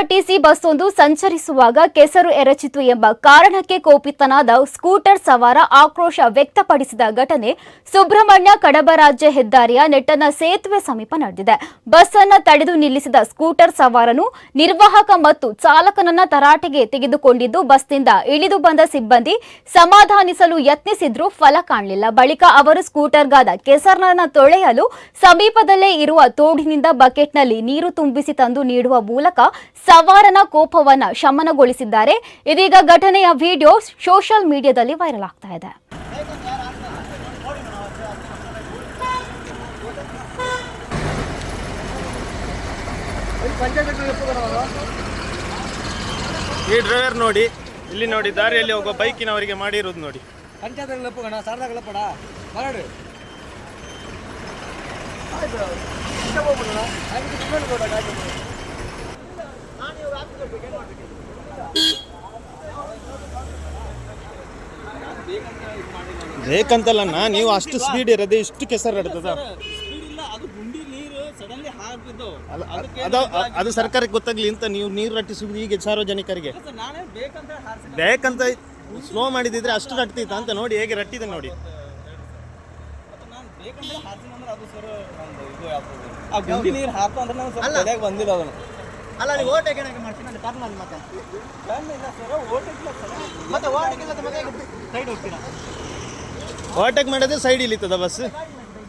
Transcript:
KSRTC ಬಸ್ಸೊಂದು ಸಂಚರಿಸುವಾಗ ಕೆಸರು ಎರಚಿತು ಎಂಬ ಕಾರಣಕ್ಕೆ ಕೋಪಿತನಾದ ಸ್ಕೂಟರ್ ಸವಾರ ಆಕ್ರೋಶ ವ್ಯಕ್ತಪಡಿಸಿದ ಘಟನೆ ಸುಬ್ರಹ್ಮಣ್ಯ ಕಡಬ ರಾಜ್ಯ ಹೆದ್ದಾರಿಯ ನೆಟ್ಟನ ಸೇತುವೆ ಸಮೀಪ ನಡೆದಿದೆ. ಬಸ್ ಅನ್ನ ತಡೆದು ನಿಲ್ಲಿಸಿದ ಸ್ಕೂಟರ್ ಸವಾರನು ನಿರ್ವಾಹಕ ಮತ್ತು ಚಾಲಕನನ್ನ ತರಾಟೆಗೆ ತೆಗೆದುಕೊಂಡಿದ್ದು, ಬಸ್ನಿಂದ ಇಳಿದು ಬಂದ ಸಿಬ್ಬಂದಿ ಸಮಾಧಾನಿಸಲು ಯತ್ನಿಸಿದ್ರೂ ಫಲ ಕಾಣಲಿಲ್ಲ. ಬಳಿಕ ಅವರು ಸ್ಕೂಟರ್ಗಾದ ಕೆಸರನ್ನ ತೊಳೆಯಲು ಸಮೀಪದಲ್ಲೇ ಇರುವ ತೋಡಿನಿಂದ ಬಕೆಟ್ನಲ್ಲಿ ನೀರು ತುಂಬಿಸಿ ತಂದು ನೀಡುವ ಮೂಲಕ ಸವಾರನ ಕೋಪವನ್ನ ಶಮನಗೊಳಿಸಿದ್ದಾರೆ. ಇದೀಗ ಘಟನೆಯ ವಿಡಿಯೋ ಸೋಷಿಯಲ್ ಮೀಡಿಯಾದಲ್ಲಿ ವೈರಲ್ ಆಗ್ತಾ ಇದೆ. ಈ ಡ್ರೈವರ್ ನೋಡಿ ಇಲ್ಲಿ ನೋಡಿ ದಾರಿಯಲ್ಲಿ ಒಬ್ಬ ಬೈಕಿನವರಿಗೆ ಮಾಡಿರೋದು ನೋಡಿ. ಪಂಚಾಯತ್ ಲಪ್ಪಗಣ ಸಾರದಾಗ ಲಪ್ಪಡ. ಮಾರಾಡು ಬೇಕಂತಲ್ಲಣ್ಣ ನೀವು ಅಷ್ಟು ಸ್ಪೀಡ್ ಇರೋದು ಇಷ್ಟು ಕೆಸರು ಹಡ್ತದ ಅದು ಸರ್ಕಾರಕ್ಕೆ ಗೊತ್ತಾಗ್ಲಿ ಅಂತ ನೀವು ನೀರು ರಟ್ಟಿಸುವುದು ಈಗ ಸಾರ್ವಜನಿಕರಿಗೆ. ಬೇಕಂತ ಸ್ಲೋ ಮಾಡಿದಿದ್ರೆ ಅಷ್ಟು ರಟ್ಟಿತ ಅಂತ ನೋಡಿ ಹೇಗೆ ರಟ್ಟಿದೆ ನೋಡಿ. ಬಂದಿಲ್ಲ ಅದನ್ನು. ಅಲ್ಲ, ನೀವು ಓಟ್ ಏನಾಗಿ ಮಾಡ್ತೀನಿ ಅಲ್ಲಿ ಟರ್ನ್ ಅಲ್ಲಿ ಮತ್ತೆ. ಮತ್ತೆ ಓಟ್ ಮತ್ತೆ ಸೈಡ್ ಹೋಗ್ತೀರಾ? ಓವರ್ಟೇಕ್ ಮಾಡಿದ್ರೆ ಸೈಡ್ ಇಲ್ಲಿತ್ತದ ಬಸ್.